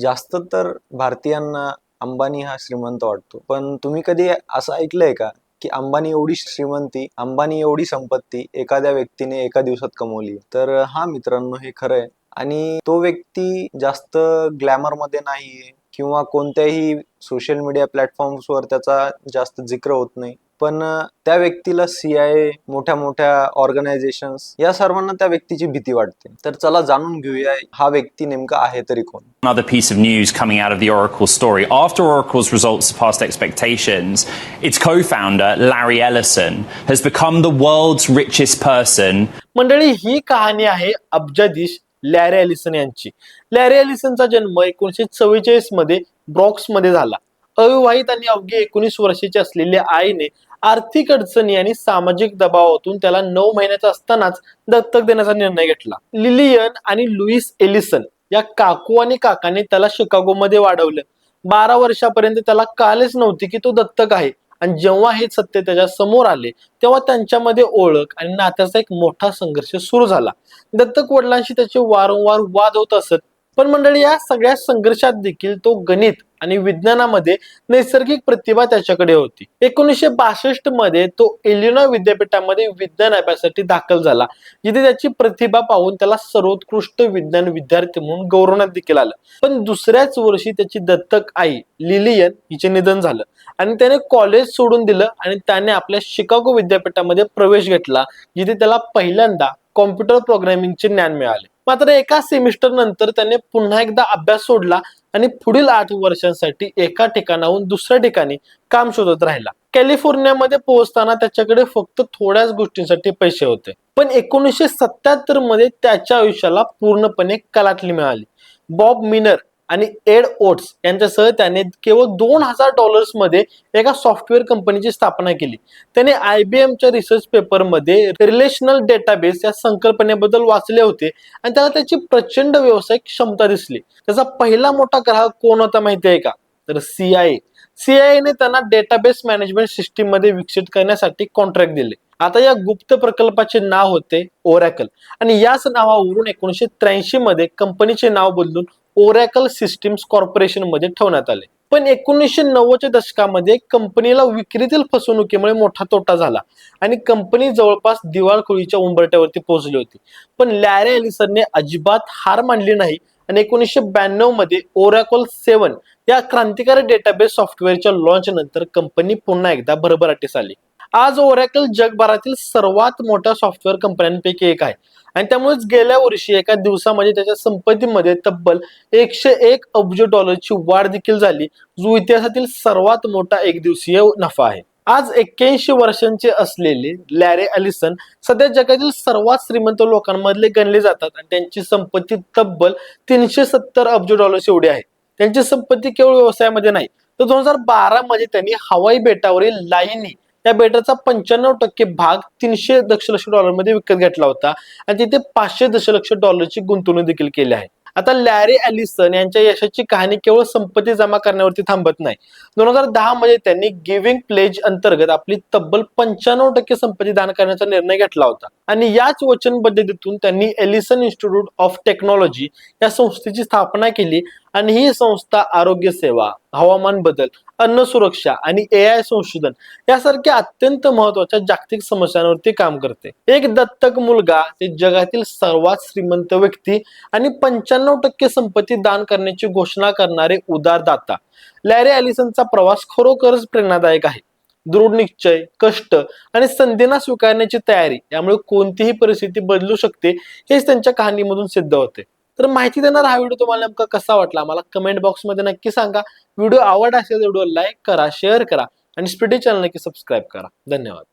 जास्त तर भारतीयांना अंबानी हा श्रीमंत वाटतो. पण तुम्ही कधी असं ऐकलंय का की अंबानी एवढी श्रीमंती अंबानी एवढी संपत्ती एखाद्या व्यक्तीने एका दिवसात कमवली? तर हा मित्रांनो हे खरं आहे. आणि तो व्यक्ती जास्त ग्लॅमरमध्ये नाहीये किंवा कोणत्याही सोशल मीडिया प्लॅटफॉर्म्सवर त्याचा जास्त जिक्र होत नाही. पण त्या व्यक्तीला सी आय ए मोठ्या मोठ्या ऑर्गनायझेशन्स या सर्वांना त्या व्यक्तीची भीती वाटते तर चला जाणून घेऊया हा व्यक्ती नेमका आहे तरी कोण Another piece of news coming out of the Oracle story. After Oracle's results surpassed expectations, its co founder, Larry Ellison, has become the world's richest person मंडळी ही कहाणी आहे अब्जाधीश लॅरी एलिसन यांची लॅरी एलिसनचा जन्म एकोणीशे चव्वेचाळीसमध्ये ब्रॉक्समध्ये झाला अविवाहित आणि अवघी एकोणीस वर्षाची असलेल्या आईने आर्थिक अडचणी आणि सामाजिक दबावातून त्याला नऊ महिन्याचा असतानाच दत्तक देण्याचा निर्णय घेतला. लिलियन आणि लुईस एलिसन या काकू आणि काकाने त्याला शिकागोमध्ये वाढवलं. बारा वर्षापर्यंत त्याला कालच नव्हती की तो दत्तक आहे. आणि जेव्हा हे सत्य त्याच्यासमोर आले तेव्हा त्यांच्यामध्ये ओळख आणि नात्याचा एक मोठा संघर्ष सुरू झाला. दत्तक वडिलांशी त्याचे वारंवार वाद होत असत पण मंडळी या सगळ्या संघर्षात देखील तो गणित आणि विज्ञानामध्ये नैसर्गिक प्रतिभा त्याच्याकडे होती. एकोणीसशे बासष्टमध्ये तो एलिनॉय विद्यापीठामध्ये विज्ञान अभ्यासासाठी दाखल झाला जिथे त्याची प्रतिभा पाहून त्याला सर्वोत्कृष्ट विज्ञान विद्यार्थी म्हणून गौरवण्यात देखील आलं. पण दुसऱ्याच वर्षी त्याची दत्तक आई लिलियन हिचे निधन झालं आणि त्याने कॉलेज सोडून दिलं आणि त्याने आपल्या शिकागो विद्यापीठामध्ये प्रवेश घेतला जिथे त्याला पहिल्यांदा कॉम्प्युटर प्रोग्रामिंगचे ज्ञान मिळाले. मात्र एका सेमिस्टर नंतर त्याने पुन्हा एकदा अभ्यास सोडला आणि पुढील आठ वर्षांसाठी एका ठिकाणाहून दुसऱ्या ठिकाणी काम शोधत राहिला. कॅलिफोर्नियामध्ये पोहोचताना त्याच्याकडे फक्त थोड्याच गोष्टींसाठी पैसे होते. पण एकोणीसशे सत्याहत्तरमध्ये त्याच्या आयुष्याला पूर्णपणे कलाटली मिळाली. बॉब मिनर आणि एड ओट्स यांच्यासह त्याने केवळ दोन हजार डॉलर्समध्ये एका सॉफ्टवेअर कंपनीची स्थापना केली. त्याने आय बी एमच्या रिसर्च पेपरमध्ये रिलेशनल डेटाबेस या संकल्पनेबद्दल वाचले होते आणि त्याला त्याची प्रचंड व्यावसायिक क्षमता दिसली. त्याचा पहिला मोठा ग्राहक कोण होता माहिती आहे का? तर सी आय सीआयएने त्यांना डेटाबेस मॅनेजमेंट सिस्टीममध्ये विकसित करण्यासाठी कॉन्ट्रॅक्ट दिले. आता या गुप्त प्रकल्पाचे नाव होते ओरॅकल आणि याच नावावरून एकोणीशे त्र्याऐंशी मध्ये कंपनीचे नाव बदलून ओरॅकल सिस्टीम्स कॉर्पोरेशनमध्ये ठेवण्यात आले. पण एकोणीसशे नव्वदच्या दशकामध्ये कंपनीला विक्रीतील फसवणुकीमुळे मोठा तोटा झाला. आणि कंपनी जवळपास दिवाळखोळीच्या उंबरट्यावरती पोहोचली होती. पण लॅरे एलिसनने अजिबात हार मानली नाही. आणि एकोणीसशे ब्याण्णवमध्ये ओरॅकल सेवन या क्रांतिकारी डेटाबेस सॉफ्टवेअरच्या लॉन्च नंतर कंपनी पुन्हा एकदा भरभराटीस आली. आज ओरॅकल जगभरातील सर्वात मोठ्या सॉफ्टवेअर कंपन्यांपैकी एक आहे. आणि त्यामुळेच गेल्या वर्षी एका दिवसामध्ये त्याच्या संपत्तीमध्ये तब्बल एकशे एक अब्ज डॉलरची वाढ देखील झाली जो इतिहासातील सर्वात मोठा एक दिवसीय नफा आहे. आज एक्क्याऐंशी वर्षांचे असलेले लॅरे अलिसन सध्या जगातील सर्वात श्रीमंत लोकांमधले गणले जातात आणि त्यांची संपत्ती तब्बल तीनशे सत्तर अब्ज डॉलर्स एवढी आहे. त्यांची संपत्ती केवळ व्यवसायामध्ये नाही तर दोन हजार बारा मध्ये त्यांनी हवाई बेटावरील लाईनी या बेटाचा पंच्याण्णव टक्के भाग तीनशे दशलक्ष डॉलरमध्ये विकत घेतला होता आणि तिथे पाचशे दशलक्ष डॉलरची गुंतवणूक देखील केली आहे. आता लॅरी अलिसन यांच्या यशाची कहाणी केवळ संपत्ती जमा करण्यावरती थांबत नाही. दोन हजार दहा मध्ये त्यांनी गिव्हिंग प्लेज अंतर्गत आपली तब्बल पंच्याण्णव टक्के संपत्ती दान करण्याचा निर्णय घेतला होता. आणि याच वचनबद्धतेतून त्यांनी एलिसन इन्स्टिट्यूट ऑफ टेक्नॉलॉजी या संस्थेची स्थापना केली. आणि ही संस्था आरोग्य सेवा हवामान बदल अन्न सुरक्षा आणि ए आय संशोधन यासारख्या अत्यंत महत्त्वाच्या जागतिक समस्यांवरती काम करते. एक दत्तक मुलगा ते जगातील सर्वात श्रीमंत व्यक्ती आणि पंच्याण्णव टक्के संपत्ती दान करण्याची घोषणा करणारे उदारदाता. लॅरी अॅलिसनचा प्रवास खरोखरच प्रेरणादायक आहे. दृढ निश्चय कष्ट आणि संधीना स्वीकारण्याची तयारी यामुळे कोणतीही परिस्थिती बदलू शकते हेच त्यांच्या कहाणीमधून सिद्ध होते. तर माहिती देणार हा व्हिडिओ तुम्हाला नेमका कसा वाटला? मला कमेंट बॉक्समध्ये नक्की सांगा. व्हिडिओ आवड असेल व्हिडिओ लाईक करा शेअर करा आणि स्पिटी चॅनल नक्की सबस्क्राईब करा. धन्यवाद.